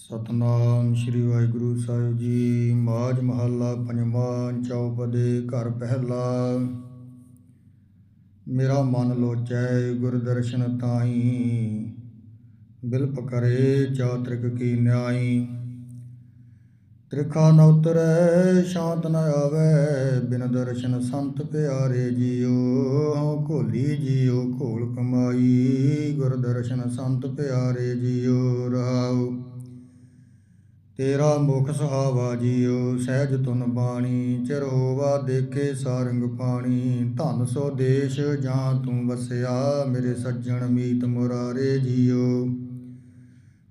ਸਤਨਾਮ ਸ੍ਰੀ ਵਾਹਿਗੁਰੂ ਸਾਹਿਬ ਜੀ। ਮਾਝ ਮਹੱਲਾ ਪੰਜਵਾਂ ਚੌਪਦੇ ਘਰ ਪਹਿਲਾ। ਮੇਰਾ ਮਨ ਲੋਚੈ ਗੁਰ ਦਰਸ਼ਨ ਤਾਈ ਬਿਲਪ ਕਰੇ ਚਾਤ੍ਰਿਕ ਕੀ ਨਿਆਈ। ਤ੍ਰਿਖਾ ਨ ਉਤਰੈ, ਸ਼ਾਂਤ ਨ ਆਵੈ। ਬਿਨ ਦਰਸ਼ਨ ਸੰਤ ਪਿਆਰੇ ਜੀਓ, ਹਉ ਘੋਲੀ ਜੀਓ, ਘੋਲ ਕਮਾਈ। ਗੁਰ ਦਰਸ਼ਨ ਸੰਤ ਪਿਆਰੇ ਜੀਓ, ਰਹਾਉ। ਤੇਰਾ ਮੁਖ ਸੁਹਾਵਾ ਜੀਓ, ਸਹਿਜ ਤੁਨ ਬਾਣੀ, ਚਿਰ ਹੋਵਾ ਦੇਖੇ ਸਾਰੰਗ ਪਾਣੀ। ਧਨ ਸੋ ਦੇਸ਼ ਜਾਂ ਤੂੰ ਵਸਿਆ, ਮੇਰੇ ਸੱਜਣ ਮੀਤ ਮੁਰਾਰੇ ਜੀਓ।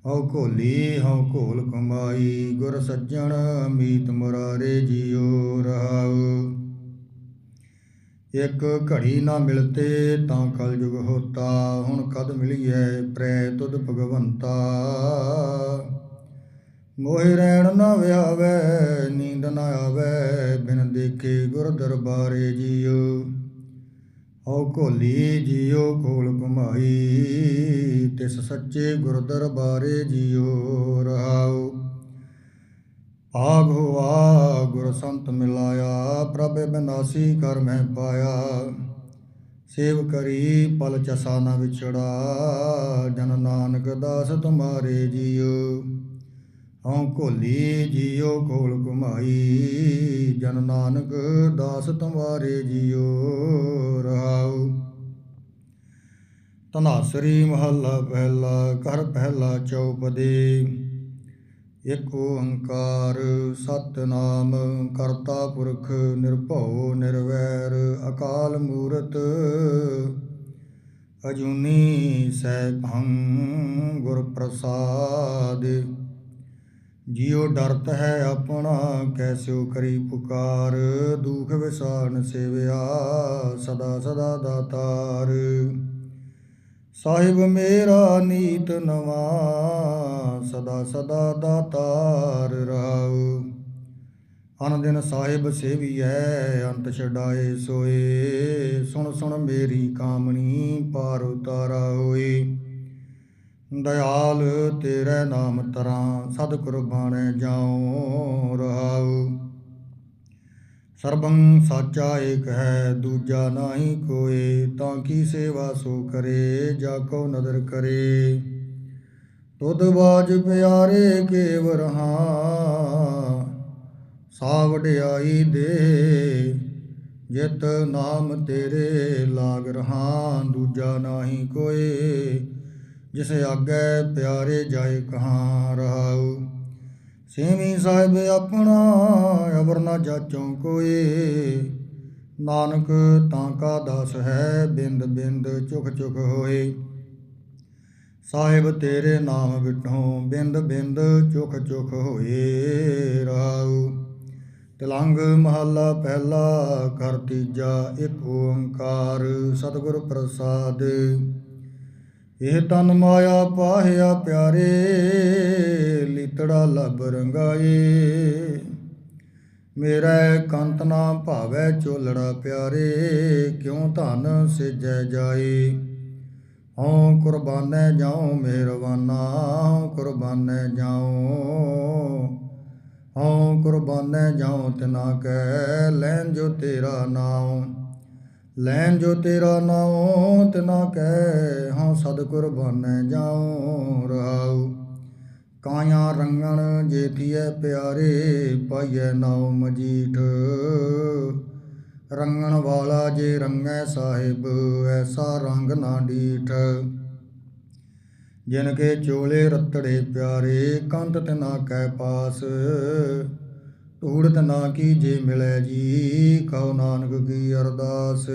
ਹਉ ਘੋਲੀ, ਹਉ ਘੋਲ ਕਮਾਈ, ਗੁਰ ਸੱਜਣ ਮੀਤ ਮੁਰਾਰੇ ਜੀਓ, ਰਹਾਉ। ਇੱਕ ਘੜੀ ਨਾ ਮਿਲਤੇ ਤਾਂ ਕਲਯੁਗ ਹੋਤਾ, ਹੁਣ ਕਦ ਮਿਲੀਐ ਪ੍ਰੈ ਤੁਧ ਭਗਵੰਤਾ। ਮੋਹਿ ਰਹਿਣ ਨਾ ਵਿਆਵੈ, ਨੀਂਦ ਨਾ ਆਵੈ, ਬਿਨ ਦੇਖੇ ਗੁਰ ਦਰਬਾਰੇ ਜੀਓ। ਹਉ ਘੋਲੀ ਜੀਓ, ਕੋਲ ਘੁਮਾਈ, ਤਿਸ ਸੱਚੇ ਗੁਰ ਦਰਬਾਰੇ ਜੀਓ ਰਹਾਉ ਆਗ ਹੋਆ, ਗੁਰ ਸੰਤ ਮਿਲਾਇਆ, ਪ੍ਰਭ ਬਿਨਾਸੀ ਕਰ ਮੈਂ ਪਾਇਆ। ਸੇਵ ਕਰੀ, ਪਲ ਚਸਾ ਨਾ ਵਿਛੜਾ, ਜਨ ਨਾਨਕ ਦਾਸ ਤੁਮਾਰੇ ਜੀਓ। ਹਉ ਘੋਲੀ ਜੀਓ ਕੋਲ ਘੁਮਾਈ, ਜਨ ਨਾਨਕ ਦਾਸ ਤੁਮਾਰੇ ਜੀਓ ਰਹਾਉ। ਤਨਾਸਰੀ ਮਹੱਲਾ ਪਹਿਲਾ, ਘਰ ਪਹਿਲਾ ਚੌਪਦੇ। ਇਕ ਓੰਕਾਰ, ਸਤਨਾਮ, ਕਰਤਾ ਪੁਰਖ ਨਿਰਭਉ ਨਿਰਵੈਰ, ਅਕਾਲ ਮੂਰਤ ਅਜੂਨੀ ਸੈਭੰ ਗੁਰ ਪ੍ਰਸਾਦ ਜਿਉ ਡਰਤ ਹੈ ਆਪਣਾ, ਕੈਸਿਓ ਕਰੀ ਪੁਕਾਰ। ਦੁਖ ਵਿਸਾਰਨ ਸੇਵਿਆ, ਸਦਾ ਸਦਾ ਦਾਤਾਰ। ਸਾਹਿਬ ਮੇਰਾ ਨੀਤ ਨਵਾ, ਸਦਾ ਸਦਾ ਦਾਤਾਰ ਰਾਉ ਅਨ ਦਿਨ ਸਾਹਿਬ ਸੇਵੀਐ, ਅੰਤ ਛਡਾਏ ਸੋਏ। ਸੁਣ ਸੁਣ ਮੇਰੀ ਕਾਮਣੀ, ਪਾਰ ਉਤਾਰਾ ਹੋਏ। ਦਇਆਲ ਤੇਰੇ ਨਾਮ ਤਰਾਂ ਸਦ ਕੁਰਬਾਨੈ ਜਾਉ ਰਹਾਉ। ਸਰਬੰ ਸਾਚਾ ਏਕ ਹੈ, ਦੂਜਾ ਨਾਹੀ ਕੋਏ, ਤਾਂ ਕੀ ਸੇਵਾ ਸੋ ਕਰੇ, ਜਾ ਕੋ ਨਦਰ ਕਰੇ। ਤੁਧ ਬਾਜ ਪਿਆਰੇ ਕੇਵਰ ਹਾਂ ਸਾ ਵਡਿਆਈ ਦੇ, ਜਿਤ ਨਾਮ ਤੇਰੇ ਲਾਗ ਰਹਾ ਦੂਜਾ ਨਾਹੀ ਕੋਏ ਜਿਸ ਆਗੇ ਪਿਆਰੇ ਜਾਏ ਕਹਾਂ ਰਹਾਉ। ਸੇਵੀ ਸਾਹਿਬ ਆਪਣਾ ਅਵਰ ਨਾ ਜਾਚੋਂ ਕੋਏ। ਨਾਨਕ ਤਾਂ ਕਾ ਦਾਸ ਹੈ ਬਿੰਦ ਬਿੰਦ ਚੁਖ ਚੁਖ ਹੋਏ। ਸਾਹਿਬ ਤੇਰੇ ਨਾਮ ਵਿਟੋਂ ਬਿੰਦ ਬਿੰਦ ਚੁਖ ਚੁਖ ਹੋਏ ਰਹਾਉ। ਤਿਲੰਗ ਮਹੱਲਾ ਪਹਿਲਾ ਕਰ ਤੀਜਾ, ਇੱਕ ਓੰਕਾਰ ਸਤਿਗੁਰ ਪ੍ਰਸਾਦ। ਇਹ ਤਨ ਮਾਇਆ ਪਾਹਿਆ ਪਿਆਰੇ, ਲੀਤੜਾ ਲਬ ਰੰਗਾਏ। ਮੇਰਾ ਕੰਤ ਨਾ ਭਾਵੈ ਚੋਲੜਾ ਪਿਆਰੇ, ਕਿਉ ਧਨ ਸਿਜੈ ਜਾਏ? ਹਉ ਕੁਰਬਾਨੈ ਜਾਉ ਮਿਹਰਬਾਨਾ ਹਉ ਕੁਰਬਾਨੈ ਜਾਉ। ਹਉ ਕੁਰਬਾਨੈ ਜਾਉ ਤਿਨਾ ਕੈ ਲੈਨ ਜੋ ਤੇਰਾ ਨਾਮ ਲੈਨ ਜੋ ਤੇਰਾ ਨਾਉ, ਤਿਨਾ ਕੈ ਹਉ ਸਦ ਕੁਰਬਾਨੈ ਜਾਉ, ਰਹਾਉ। ਕਾਇਆ ਰੰਗਣ ਜੇਤੀਐ ਪਿਆਰੇ, ਪਾਈਐ ਨਾਉ ਮਜੀਠ। ਰੰਗਣ ਵਾਲਾ ਜੇ ਰੰਗੈ ਸਾਹਿਬ, ਐਸਾ ਰੰਗ ਨਾ ਡੀਠ। ਜਿਨ ਕੇ ਚੋਲੇ ਰਤੜੇ ਪਿਆਰੇ, ਕੰਤ ਤਿਨਾ ਕੈ ਪਾਸ। ਧੂੜਤ ਨਾ ਕੀ ਜੇ ਮਿਲੈ ਜੀ, ਕਉ ਨਾਨਕ ਕੀ ਅਰਦਾਸ।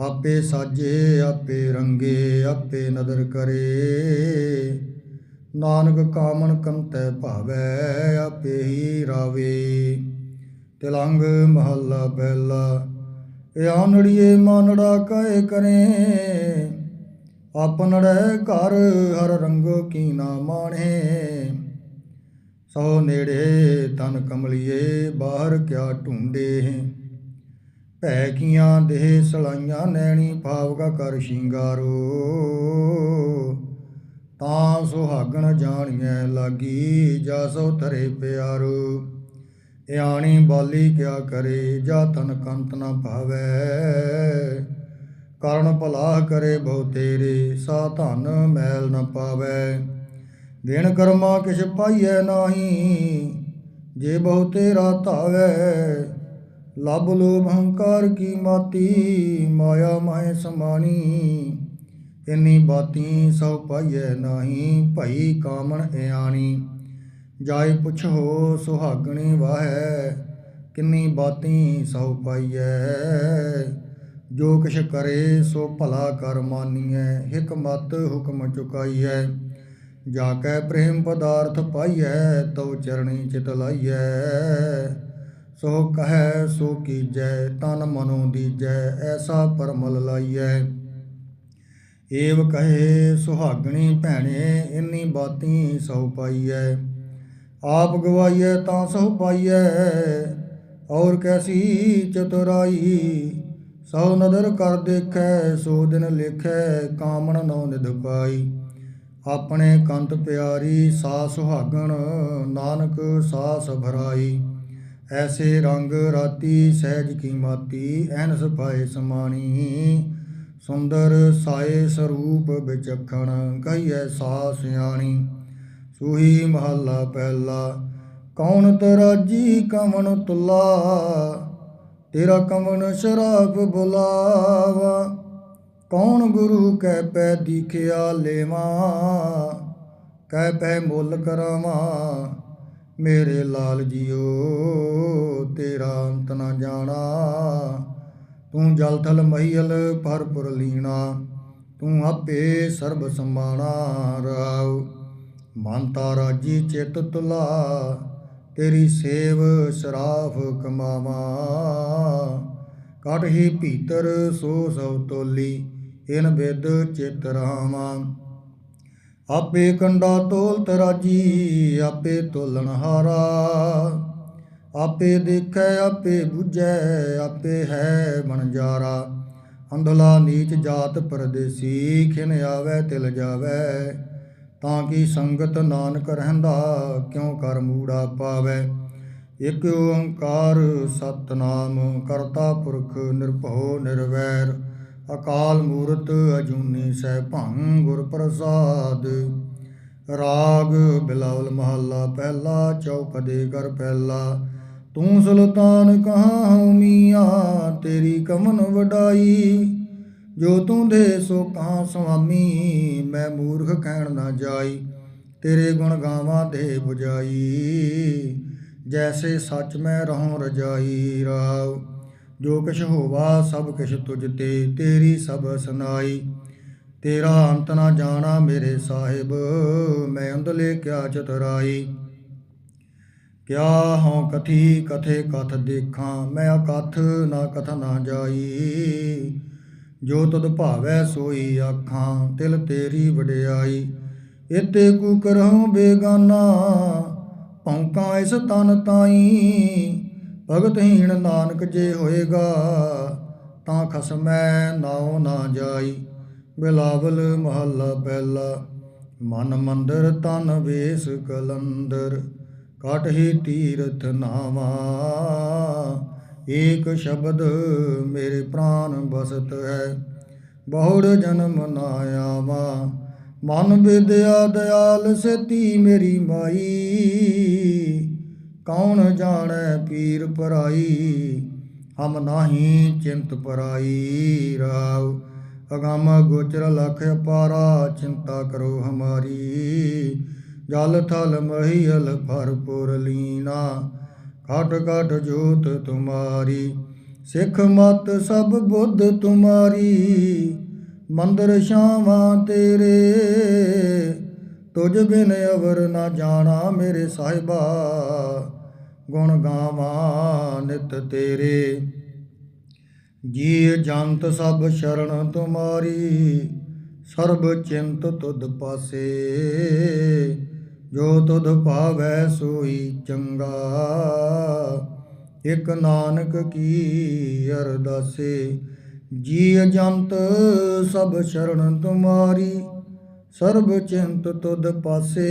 ਆਪੇ ਸਾਜੇ, ਆਪੇ ਰੰਗੇ, ਆਪੇ ਨਦਰ ਕਰੇ। ਨਾਨਕ ਕਾਮਣ ਕੰਤੈ ਭਾਵੈ, ਆਪੇ ਹੀ ਰਾਵੇ। ਤਿਲੰਗ ਮਹੱਲਾ ਪਹਿਲਾ ਆਨੜੀਏ ਮਾਨੜਾ ਕਹੇ ਕਰੇ। ਆਪਨੜੇ ਘਰ ਹਰ ਰੰਗੋ ਕੀ ਨਾ ਮਾਣੇ। ਸੋ ਨੇੜੇ ਤਨ ਕਮਲੀਏ ਬਾਹਰ ਕਿਆ ਢੂੰਡੇ ਭੈ ਕੀਆਂ ਦੇਹ ਸਲਾਈਆਂ ਨੈਣੀ ਭਾਵਗਾ ਕਰ ਸ਼ਿੰਗਾਰੋ। ਤਾਂ ਸੁਹਾਗਣ ਜਾਣੀਐ ਲਾਗੀ ਜਾ ਸੋ ਧਰੇ ਪਿਆਰੋ। ਇਆਣੀ ਬਾਲੀ ਕਿਆ ਕਰੇ ਜਾ ਤਨ ਕੰਤ ਨਾ ਭਾਵੈ। ਕਰਨ ਭਲਾ ਕਰੇ ਬਹੁ ਤੇਰੇ, ਸਾ ਧਨ ਮੈਲ ਨਾ ਪਾਵੈ। ਦਿਨ ਕਰਮਾ ਕਿਛ ਪਾਈਐ ਨਾਹੀ, ਜੇ ਬਹੁ ਤੇਰਾ ਧਾਵੈ ਲਬ ਲੋਭ ਹੰਕਾਰ ਕੀ ਮਾਤੀ, ਮਾਇਆ ਮਾਹਿ ਸਮਾਨੀ ਇੰਨੀ ਬਾਤੀ ਸਭ ਪਾਈਐ ਨਾਹੀ, ਭਈ ਕਾਮਣ ਇਆਣੀ ਜਾਇ ਪੁੱਛੋ ਸੁਹਾਗਣੀ ਵਾਹੈ, ਕਿੰਨੀ ਬਾਤੀ ਸਭ ਪਾਈਐ। ਜੋ ਕਿਛ ਕਰੇ ਸੋ ਭਲਾ ਕਰ ਮਾਨੀਐ, ਹਕਮਤ ਹੁਕਮ ਚੁਕਾਈਐ। ਜਾ ਕੈ ਪ੍ਰੇਮ ਪਦਾਰਥ ਪਾਈਐ, ਤਉ ਚਰਣੀ ਚਿਤ ਲਾਈਐ। ਸੋ ਕਹੈ, ਸੋ ਕੀਜੈ, ਤਨ ਮਨੋ ਦੀਜੈ, ਐਸਾ ਪਰਮਲ ਲਾਈਐ। ਏਵ ਕਹੇ, ਸੁਹਾਗਣੀ ਭੈਣੇ, ਇੰਨੀ ਬਾਤੀ ਸੋ ਪਾਈਐ। ਆਪ ਗਵਾਈਐ, ਤਾਂ ਸੋ ਪਾਈਐ। ਔਰ ਕੈਸੀ ਚਤੁਰਾਈ, ਸੋ ਨਦਰ ਕਰ ਦੇਖੈ, ਸੋ ਦਿਨ ਲਿਖੈ, ਕਾਮਣ ਨੋ ਨਿਧ ਪਾਈ। ਆਪਣੇ ਕੰਤ ਪਿਆਰੀ ਸਾ ਸੁਹਾਗਣ, ਨਾਨਕ ਸਾਸ ਭਰਾਈ ਐਸੇ ਰੰਗ ਰਾਤੀ ਸਹਿਜ ਕੀ ਮਾਤੀ, ਐਨਸ ਪਾਏ ਸਮਾਣੀ। ਸੁੰਦਰ ਸਾਏ ਸਰੂਪ ਵਿਚਖਣ, ਕਹੀਐ ਸਾ ਸਿਆਣੀ। ਸੂਹੀ ਮਹੱਲਾ ਪਹਿਲਾ, ਕੌਣ ਤਰਾਜੀ ਕਵਣ ਤੁਲਾ? ਤੇਰਾ ਕਮਣ ਸ਼ਰਾਬ ਬੁਲਾਵਾ। ਕੌਣ ਗੁਰੂ ਕੈ ਪੈ ਦੀਖਿਆ ਲੇਵਾ? ਕੈ ਪੈ ਮੁੱਲ ਕਰਾਵਾਂ। ਮੇਰੇ ਲਾਲ ਜੀਓ, ਤੇਰਾ ਅੰਤ ਨਾ ਜਾਣਾ। ਤੂੰ ਜਲ ਥਲ ਮਹੀਲ ਭਰਪੁਰ ਲੀਣਾ। ਤੂੰ ਆਪੇ ਸਰਬ ਸਮਾਣਾ ਰਾਉ ਮਨ ਤਾ ਰਾਜੀ ਚਿਤ ਤੁਲਾ। ਤੇਰੀ ਸੇਵ ਸਰਾਫ ਕਮਾਵਾ। ਕਟ ਹੀ ਭੀਤਰ ਸੋ ਸਭ ਤੋਲੀ। ਇਨ ਬਿਦ ਚਿਤ ਰਾਮਾ। ਆਪੇ ਕੰਡਾ ਤੋਲ ਤਰਾਜੀ, ਆਪੇ ਤੋਲਣ ਹਾਰਾ। ਆਪੇ ਦੇਖੈ, ਆਪੇ ਬੁਝੈ, ਆਪੇ ਹੈ ਬਣਜਾਰਾ ਅੰਧਲਾ ਨੀਚ ਜਾਤ ਪਰਦੇਸੀ, ਖਿਨ ਆਵੈ, ਤਿਲ ਜਾਵੈ। ਤਾਂ ਕੀ ਸੰਗਤ ਨਾਨਕ ਰਹਿੰਦਾ, ਕਿਉ ਕਰ ਮੂੜਾ ਪਾਵੈ? ਇਕ ਓੰਕਾਰ ਸਤਨਾਮ, ਕਰਤਾ ਪੁਰਖ ਨਿਰਭਉ ਨਿਰਵੈਰ। ਅਕਾਲ ਮੂਰਤ ਅਜੂਨੀ ਸੈਭੰ ਗੁਰ ਪ੍ਰਸਾਦ। ਰਾਗ ਬਿਲਾਵਲ ਮਹੱਲਾ ਪਹਿਲਾ ਚੌਕ ਦੇ ਕਰ ਪਹਿਲਾ। ਤੂੰ ਸੁਲਤਾਨ ਕਹਾਂ ਹਉ ਮੀਆਂ ਤੇਰੀ ਕਮਨ ਵਡਾਈ। ਜੋ ਤੂੰ ਦੇ ਸੋ ਕਹਾਂ ਸੁਆਮੀ, ਮੈਂ ਮੂਰਖ ਕਹਿਣ ਨਾ ਜਾਈ। ਤੇਰੇ ਗੁਣ ਗਾਵਾਂ ਦੇ 부ਜਾਈ ਜੈਸੇ ਸੱਚ ਮੈਂ ਰਹੂੰ ਰਜਾਈ, ਰਾਵ। ਜੋ ਕਿਛ ਹੋਵਾ, ਸਭ ਕਿਛ ਤੁਝ ਤੇ, ਤੇਰੀ ਸਭ ਸੁਨਾਈ। ਤੇਰਾ ਅੰਤ ਨਾ ਜਾਣਾ ਮੇਰੇ ਸਾਹਿਬ, ਮੈਂ ਅੰਦਲੇ ਕਿਆ ਚਤਰਾਈ। ਕਿਆ ਹਉ ਕਥੀ ਕਥੇ ਕਥ ਦੇਖਾਂ, ਮੈਂ ਅਕਥ ਨਾ ਕਥ ਨਾ ਜਾਈ। ਜੋ ਤਦ ਭਾਵੈ ਸੋਈ ਆਖਾਂ, ਤਿਲ ਤੇਰੀ ਵਡਿਆਈ। ਇਤੇ ਕੂ ਕਰਹੁ ਬੇਗਾਨਾ, ਭੌਂਕਾਂ ਇਸ ਤਨ ਤਾਈ। ਭਗਤ ਹੀਣ ਨਾਨਕ ਜੇ ਹੋਏਗਾ, ਤਾਂ ਖਸਮੈ ਨਾਉ ਨਾ ਜਾਈ। ਬਿਲਾਵਲ ਮਹੱਲਾ ਪਹਿਲਾ, ਮਨ ਮੰਦਰ ਤਨ ਵੇਸ ਕਲੰਦਰ ਕਟ ਹੀ ਤੀਰਥ ਨਾਵਾ। ਏਕ ਸ਼ਬਦ ਮੇਰੇ ਪ੍ਰਾਨ ਬਸਤ ਹੈ, ਬਹੁੜ ਜਨਮ ਨਾ ਆਵਾ। ਮਨ ਵਿਦਿਆ ਦਿਆਲ ਸਤੀ ਮੇਰੀ ਮਾਈ ਕੌਣ ਜਾਣੈ ਪੀਰ ਪਰਾਈ? ਹਮ ਨਾਹੀ ਚਿੰਤ ਪਰਾਈ ਰਾਵ। ਅਗਾਮ ਗੋਚਰ ਲਖ ਅਪਾਰਾ ਚਿੰਤਾ ਕਰੋ ਹਮਾਰੀ। ਜਲ ਥਲ ਮਹੀਲ ਭਰਪੁਰ ਲੀਨਾ, ਘਟ ਘਟ ਜੋਤ ਤੁਮਾਰੀ। ਸਿੱਖ ਮਤ ਸਭ ਬੁੱਧ ਤੁਮਾਰੀ। ਮੰਦਰ ਸ਼ਾਵਾਂ ਤੇਰੇ। ਤੁਝ ਬਿਨ ਅਵਰ ਨਾ ਜਾਣਾ ਮੇਰੇ ਸਾਹਿਬਾ। ਗੁਣ ਗਾਵਾਂ ਨਿਤ ਤੇਰੇ। ਜੀ ਜੰਤ ਸਭ ਸ਼ਰਨ ਤੁਮਾਰੀ, ਸਰਬ ਚਿੰਤ ਤੁਧ ਪਾਸੇ। ਜੋ ਤੁਧ ਭਾਵੈ ਸੋਈ ਚੰਗਾ, ਇਕ ਨਾਨਕ ਕੀ ਅਰਦਾਸੇ। ਜੀ ਜੰਤ ਸਭ ਸ਼ਰਨ ਤੁਮਾਰੀ, ਸਰਬ ਚਿੰਤ ਤੁਧ ਪਾਸੇ।